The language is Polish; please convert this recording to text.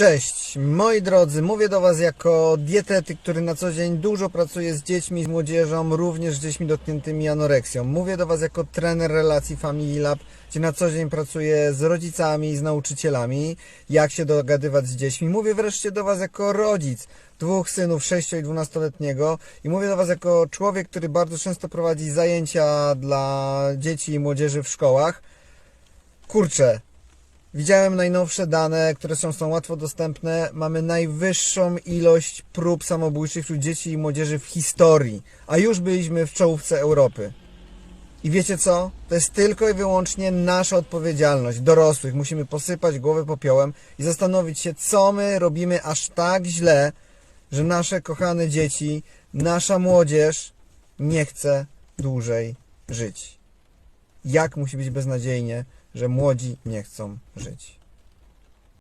Cześć, moi drodzy, mówię do Was jako dietetyk, który na co dzień dużo pracuje z dziećmi, z młodzieżą, również z dziećmi dotkniętymi anoreksją. Mówię do Was jako trener relacji Family Lab, gdzie na co dzień pracuję z rodzicami, z nauczycielami, jak się dogadywać z dziećmi. Mówię wreszcie do Was jako rodzic dwóch synów, 6 i 12-letniego i mówię do Was jako człowiek, który bardzo często prowadzi zajęcia dla dzieci i młodzieży w szkołach. Kurczę, Widziałem najnowsze dane, które są, są łatwo dostępne. Mamy najwyższą ilość prób samobójczych wśród dzieci i młodzieży w historii, a już byliśmy w czołówce Europy. I wiecie co? To jest tylko i wyłącznie nasza odpowiedzialność, dorosłych. Musimy posypać głowę popiołem i zastanowić się, co my robimy aż tak źle, że nasze kochane dzieci, nasza młodzież nie chce dłużej żyć jak musi być beznadziejnie, że młodzi nie chcą żyć.